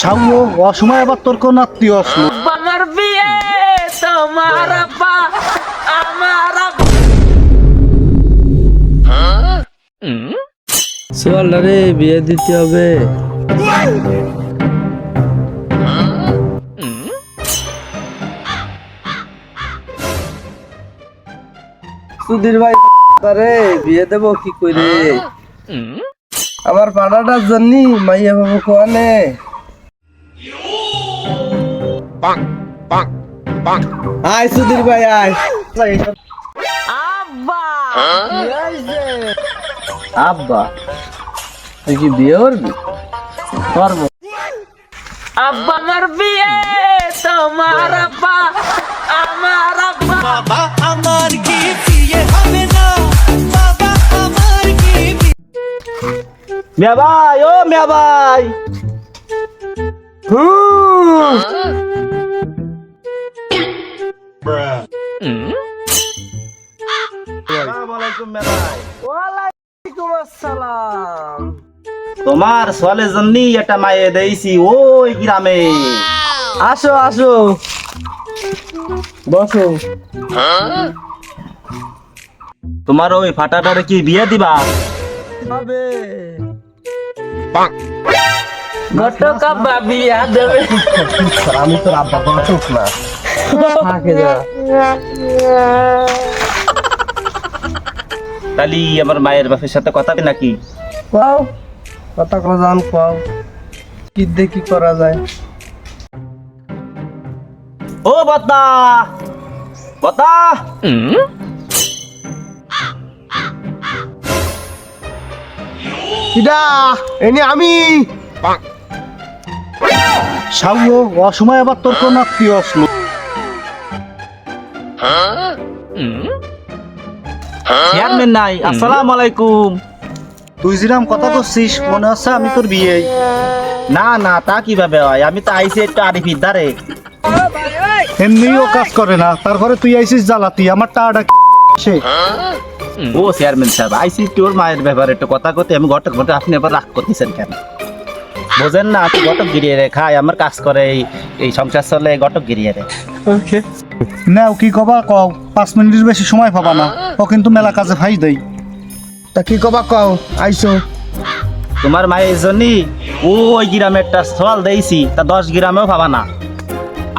সাউ অসময় আবার তোর কোন আত্মীয় আসলো আমার বিয়ে তোমার আব্বা আমার চল রে বিয়ে দিতে হবে। সুধীর ভাই রে বিয়ে দেবো কি করে? আমার পাড়াটার জন্য মাইয়া বাবু কোয়ানে আয় সুধীর ভাই আয়। আব্বা। আব্বা তুই কি বিয়ে করবি? করব। আব্বা আমার বিয়ে তোমার আব্বা আমার আব্বা। মিয়া ভাই ও মিয়া ভাই। আসসালাম তোমার সোয়ালের জন্যই একটা মায়ে দেইছি ওই গ্রামে। আসো আসো। বসো। তোমার ওই ফাটাটারে কি বিয়ে দিবা? হবে। ঘটক আমি আব্বা না। থাকে যা। তালি আমার মায়ের বাপের সাথে কথা নাকি? পাও কথা কজান পাও কি দেখি করা যায়? ও বত্তা বত্তা কিডা এনি আমি। সাউ অসময় আবার তোর কোন আত্মীয় আসলো? চেয়ারম্যান নাই আসসালামু আলাইকুম। তুই যেরাম কথা করছিস মনে হচ্ছে আমি তোর বিয়ে না না তা কীভাবে হয়? আমি তো আইসি একটু আরিফির দ্বারে। এমনিও কাজ করে না তারপরে তুই আইসিস জ্বালাতি আমার টাটা ও চেয়ারম্যান সাহেব আইসি তোর মায়ের ব্যাপারে একটু কথা করতে আমি ঘটক ঘটক আপনি আবার রাগ করতেছেন কেন? বোঝেন না আপনি ঘটক গিরিয়ে রে খাই আমার কাজ করে এই সংসার চলে ঘটক গিরিয়ে রে। নাও কি কবা কও পাঁচ মিনিটের বেশি সময় পাবা না ও কিন্তু মেলা কাজে ভাই দেই। তা কি কবা কও আইসো। তোমার মায়ের জন্যই ও ওই গ্রামে একটা সোয়াল দিয়েছি তা দশ গ্রামেও পাবা না।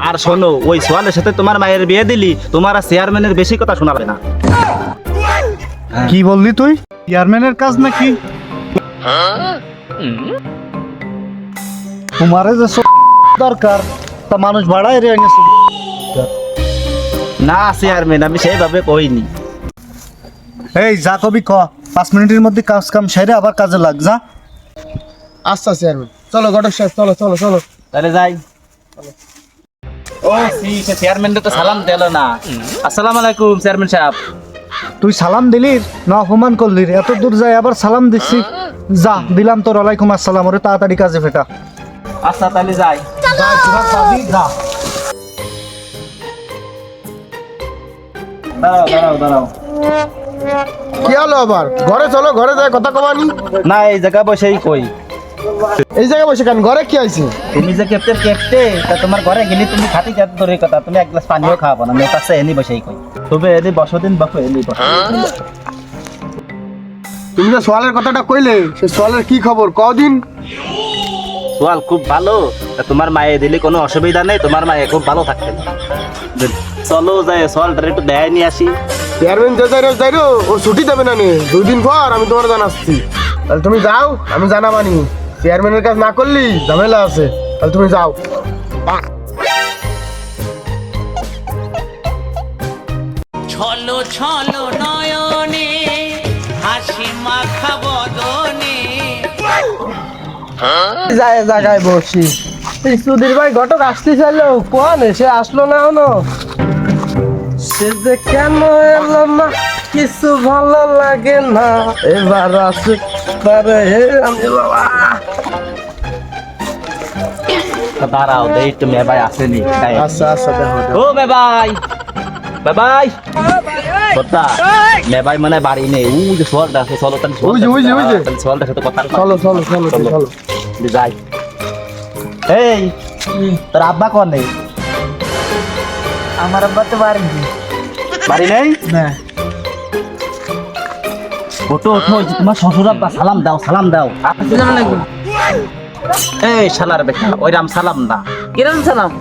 আর শোনো ওই সোয়ালের সাথে তোমার মায়ের বিয়ে দিলি তোমার আর চেয়ারম্যানের বেশি কথা শোনাবে না। কি বললি তুই? চেয়ারম্যানের কাজ নাকি? তোমারে যে সব দরকার তা মানুষ ভাড়ায় রে না চেয়ারম্যান আমি সেইভাবে কইনি। এই যা কবি ক পাঁচ মিনিটের মধ্যে কাজ কাম সেরে আবার কাজে লাগ যা। আচ্ছা চেয়ারম্যান। চলো ঘটক সাহেব চলো চলো চলো। তাহলে যাই। ও সি সে চেয়ারম্যান তো সালাম দিল না। আসসালামু আলাইকুম চেয়ারম্যান সাহেব। তুই সালাম দিলি? না অপমান করলি এত দূর যাই আবার সালাম দিচ্ছি। যা দিলাম তোর আলাইকুম আসসালাম। ওরে তাড়াতাড়ি কাজে ফেটা। আচ্ছা তাহলে যাই। যা তোরা যা। দাঁড়াও দাঁড়াও দাঁড়াও। কি হলো আবার? ঘরে চলো ঘরে যায় কথা কবানি। না এই জায়গা বসেই কই। এই জায়গায় বসে কেন? ঘরে কি আইছে? তুমি যে তা তোমার ঘরে গেলে তুমি খাটি যাত ধরে কথা তুমি এক গ্লাস পানিও খাওয়াবো না এনে বসেই কই। তবে দিন বাপু এনে বসো। তুমি যে সোয়ালের কথাটা কইলে সে সোয়ালের কি খবর? কদিন? সোয়াল খুব ভালো তা তোমার মায়ে দিলে কোনো অসুবিধা নেই তোমার মায়ে খুব ভালো থাকতে চলো যাই সোয়ালটা একটু দেয় নিয়ে আসি। চেয়ারম্যান যে যাই যাই ওর ছুটি দেবে না নে। দুই দিন পর আমি তোমার জানাচ্ছি। তাহলে তুমি যাও আমি জানাবানি। চেয়ারম্যানের কাজ না করলি ঝামেলা আছে। তাহলে তুমি যাও। ছলো ছলো নয়নে হাসি মাখা বদনে। যায় জায়গায় বসি। এই সুধীর ভাই ঘটক আসতে চাইলো কোন সে আসলো না হনো সে যে কেন এলো না কিছু ভালো লাগে না। এবার আসে পারে হে আমি বাবা। দাঁড়াও দেই একটু মেয়ে ভাই আসেনি আচ্ছা আচ্ছা দেখো। ও মেবাই মানে বাড়ি নেই। উ যে সোয়ালটা আছে চলো তাহলে ওই যে, ওই যে, ওই যে। সোয়ালটার সাথে কথা চলো চলো চলো চলো। চলো। যাই। এই তোর আব্বা কর নেই? আমার আব্বা তো বাড়ি বাড়ি নেই? না ওটো ওঠো তোমার শ্বশুর আব্বা সালাম দাও সালাম দাও। আলাইকুম এই শালার বেটা ওইরাম সালাম না কিরম সালাম?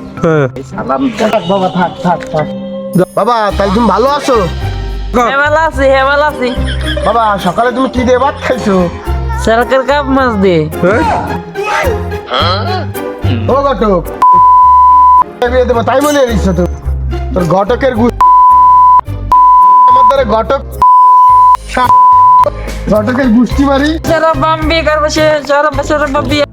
সালাম বাবা থাক থাক থাক। বাবা তাহলে তুমি ভালো আছো? হে আছি হে আছি। বাবা সকালে তুমি কি দিয়ে ভাত খাইছো? সরকার কাপ মাছ দিয়ে। ও ঘটক বিয়ে দেবো তাই মনে নিচ্ছ তো। তোর ঘটকের গু আমার দ্বারা ঘটক ঘটকের গুষ্টি মারি। সারা বাম বিয়ে করব সে সারা বছর বিয়ে